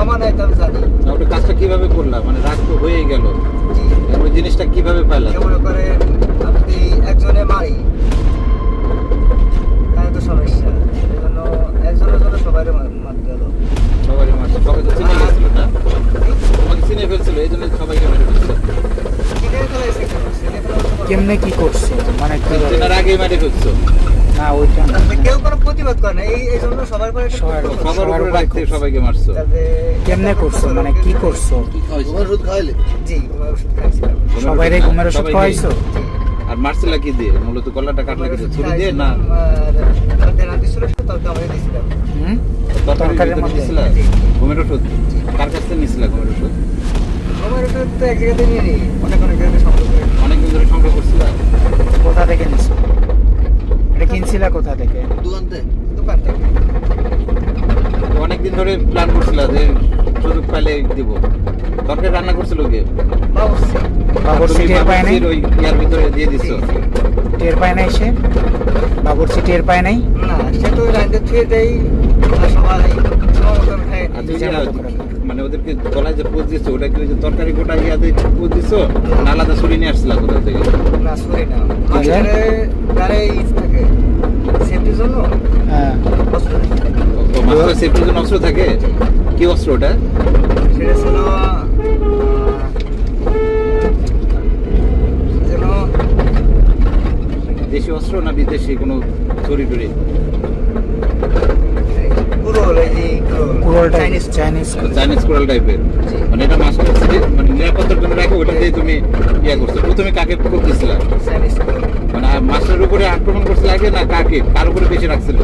ক্ষমা নাই তো আমি জানি ওটা কাজটা কীভাবে করলাম মানে রাগ তো হয়েই গেল। ওই জিনিসটা কীভাবে পাইলাম মনে করে আপনি একজনে মারি তাহলে তো সমস্যা। এই জন্য একজনের জন্য সবাই মারতে হলো। সবারই মারছে সবাই তো চিনে গেছিল না? তোমাকে চিনে ফেলছিল এই জন্য সবাইকে মেরে ফেলছে কিনে ফেলাইছে কেন? কিনে ফেলার তো কেমনে কি করছ? মানে চেনার আগেই মেরে ফেলছো না ওইটা কেউ কোনো প্রতিবাদ করে না এই জন্য সবার পরে সবার- প্রতিবাদ। সবার সবার উপরে উপরে রাখতে সবাইকে মারছো। কেমনে করছ? মানে কি করছ? ওষুধ খাইলে জি ঘুমের ওষুধ খাইছিলাম সবাই রে ঘুমের ওষুধ খাওয়াইছো? আর কি দিয়ে? মূলত কাটলা কি ছুরি দিয়ে না? তরকারির মধ্যে? দিছিলা? ঘুমের ওষুধ? কার কাছ থেকে নিছিলা ঘুমের ওষুধ? ঘুমের ওষুধ তো এক জায়গাতে নিয়ে নিই অনেক অনেক জায়গাতে সংগ্রহ। অনেকদিন ধরে সংগ্রহ করছিলা? কোথা থেকে নিছো? এটা কিনছিলা কোথা থেকে? দোকানতে দোকান থেকে। অনেকদিন ধরে প্ল্যান করছিলা যে সুযোগ পাইলে দিব। তরকারি রান্না করছিল। বাবুর্চি তুমি টের পায় নাই? ওই ইয়ার ভিতরে দিয়ে দিছো। টের পায় নাই সে? বাবুর্চি টের পায় নাই? না সে তো লাইনতে থুয়ে দেয় সবাই সময় মতন খায়। মানে ওদেরকে গলায় যে পোজ দিছো ওটা কি ওই যে তরকারি গোটা ইয়া দিয়ে পোজ দিছো না আলাদা ছুরি নিয়ে আসছিলা কোথা থেকে? না সরি না। ঠিক আছে। মাস্টারে থাকে। সেফটির জন্য? হ্যাঁ। অস্ত্র থাকে। সেফটির জন্য অস্ত্র থাকে? কি অস্ত্র ওটা? সেটা ছিল দেশি অস্ত্র না বিদেশি কোনো ছুরি টুরি কুরল এই যে কুরল কুরল Chinese Chinese Chinese Chinese coral টাইপের মানে এটা মাস্টার মানে নিরাপত্তার জন্য রাখো ওটা দিয়ে তুমি ইয়া করছ। প্রথমে কাকে করতেছিলা? মানে মাস্টারের উপরে আক্রমণ করছিল আগে না কাকে? কার উপরে বেশি রাখছিল?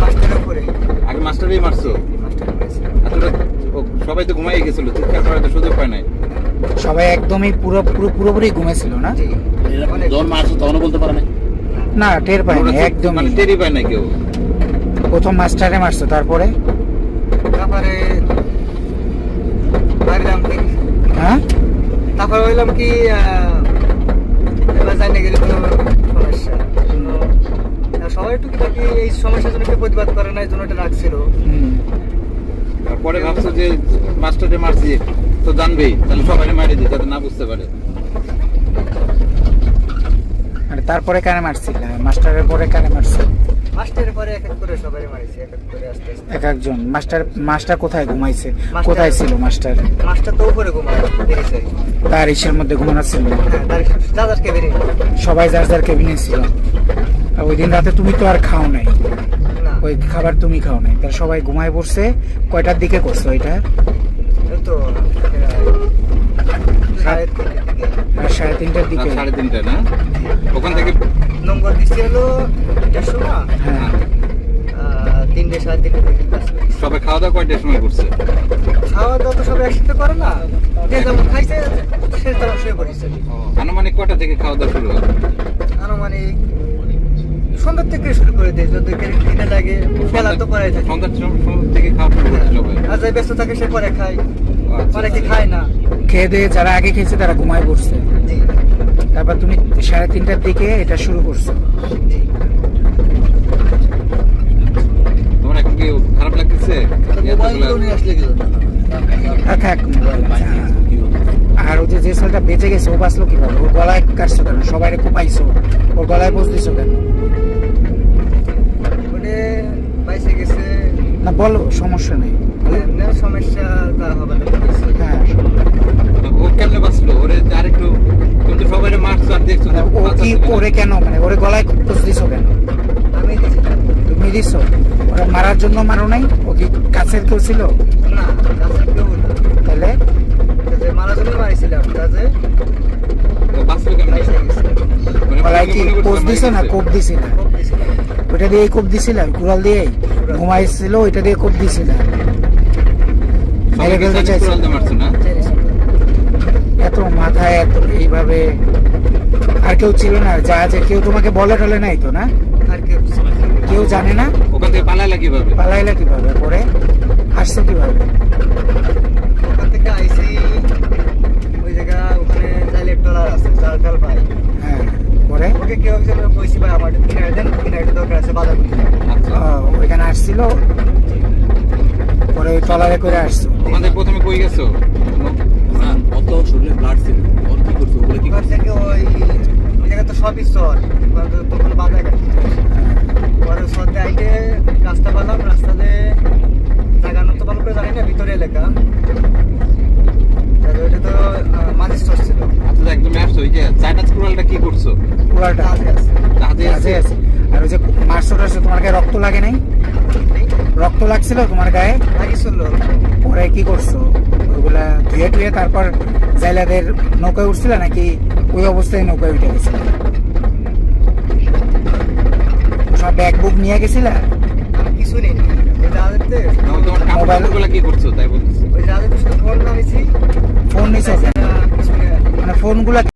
মাস্টারের উপরে। আগে মাস্টারই মারছো? সবাই তো ঘুমাই গেছিল। চিৎকার করার তো সুযোগ পায় নাই। সবাই একদমই পুরো পুরো পুরোপুরি ঘুমেছিল না? যখন মারছো তখনও বলতে পারে না না টের পায় নাই তো- মানে টেরই পায় না কেউ। প্রথম মাস্টারে মারছো তারপরে? তারপরে বাইরাম কি? হ্যাঁ? তারপরে হইলাম কি আহ, এবার জানি গেলে কোনো সমস্যা। জন্য সবাই টুকিটাকি এই সমস্যার জন্য কেউ প্রতিবাদ করে না এই জন্য এটা রাখছিল। হুম। তারপরে ভাবছ যে মাস্টারে মারছি তো জানবেই তাহলে সবাই মারি দিই যাতে না বুঝতে পারে। মানে তারপরে কারে মারছিল? মাস্টারের পরে কারে মারছো মাস্টারের পরে এক এক করে সবাই মারিছে এক এক করে আস্তে আস্তে। এক একজন। মাস্টার মাস্টার কোথায় ঘুমাইছে? কোথায় ছিল মাস্টার? মাস্টার তো উপরে ঘুমায় তার ইসের মধ্যে ঘুমানো ছিল? হ্যাঁ তার দাদারকে বেরিয়ে সবাই যার যার কেবিনে ছিল। আর ওই দিন রাতে তুমি তো আর খাও নাই। না। ওই খাবার তুমি খাও নাই। তার সবাই ঘুমায় পড়ছে। কয়টার দিকে করছ এটা তো সাড়ে আর সাড়ে তিনটার দিকে? সাড়ে তিনটা না? ওখান থেকে নম্বর দিচ্ছি হলো দেড়শো না হ্যাঁ। তিনটে সাড়ে তিনটে করি। সবাই খাওয়া দাওয়া কয়টার সময় করছে? খাওয়া দাওয়া তো সব একসাথে করে না। যে যেমন খাইছে সে তেমন শুয়ে পড়েছে আনুমানিক কয়টা থেকে খাওয়া দাওয়া শুরু হয়? আনুমানিক সন্ধ্যার থেকে শুরু করে দিই যদি কিনে লাগে বেলা তো পরে থাকে সন্ধ্যার থেকে খাওয়া শুরু করছে সবাই? আর যাই ব্যস্ত থাকে সে পরে খায়। আচ্ছা। অনেকে খায় না। খেয়ে দিয়ে যারা আগে খেয়েছে তারা ঘুমায় পড়ছে। জি। তারপর তুমি সাড়ে তিনটার দিকে এটা শুরু করছ। খারাপ লাগতেছে? থাক আছে। আর ওই যে ছেলেটা বেঁচে গেছে ও বাঁচলো কীভাবে? ওর গলায় কাটছো কেন? সবাই কোপাইছো? ওর গলায় বস দিছো কেন? ওটা বাইসে গেছে। না বলো সমস্যা নেই। সমস্যা তা হবে না হ্যাঁ ও কেমনে বাঁচলো ওরে আরেকটু তুমি তো সবাই মারছো আর দেখছ মানে ও কি করে কেন মানে গলায় দিছো কেন? দিছি। তুমি দিছো? ওরা মারার জন্য মারো নাই? ও কি কাছের কেউ ছিল? তাহলে? জন্য মারিছিলাম কাজে মানে গলায় কি কোপ মারা না? কোপ দিছিলা খুব ওইটা দিয়ে কোপ দিছিলাম কুড়াল দিয়ে ঘুমাইছিল ওইটা দিয়ে কোপ দিছিলাম মেরে ফেলতে চাইনিজ চাইছো। কোরাল দিয়ে মারছো না? এত মাথায় এত এইভাবে আর কেউ ছিল না যা আছে কেউ তোমাকে বলে টলে নাই তো না? আর কেউ কেউ জানে না? ওখান থেকে পালাইলা কীভাবে? পালাইলা কীভাবে? পরে আসছো কীভাবে? ওখান থেকে আইসি ওই জায়গা ওখানে জাইলে টলার আছে জাল টাল পাই। হ্যাঁ পরে? ওকে কেউ একজন কইছি ভাই আমার কিনারে দেন কিনারে দরকার আছে বাজার করতে আচ্ছা। ওইখানে আসছিল? পরে ওই ট্রলারে করে আসছো। আমাদের প্রথমে কই গেছো? না অত শরীরে ব্লাড ছিল। ওর কি করছ? ওগুলো কি থেকে ওই সবই চর এবার তো কোনো বাধা গাড়ি পরে সদ্যে আইটে রাস্তা পেলাম রাস্তাতে জায়গানো তো ভালো করে জানি না ভিতরে এলাকা। ওইটা তো মাঝে চর ছিল। আচ্ছা তো একদম আসছো ওই যে চাইনা স্কুরালটা কি করছ? আছে। হাতে আছে? আর ওই যে মারছো টারছো তোমার গায়ে রক্ত লাগে নাই? রক্ত লাগছিল তোমার গায়ে? পরে কি করছ? ওইগুলা ধুয়ে টুয়ে তারপর জাইলাদের নৌকায় উঠছিল নাকি ওই অবস্থায় নৌকায় উঠে গেছিল? সব ব্যাগ বুক নিয়ে গেছিল? কিছু নেই। কি করছ তাই বলতেছি? ফোনগুলা নিছো মানে ফোনগুলা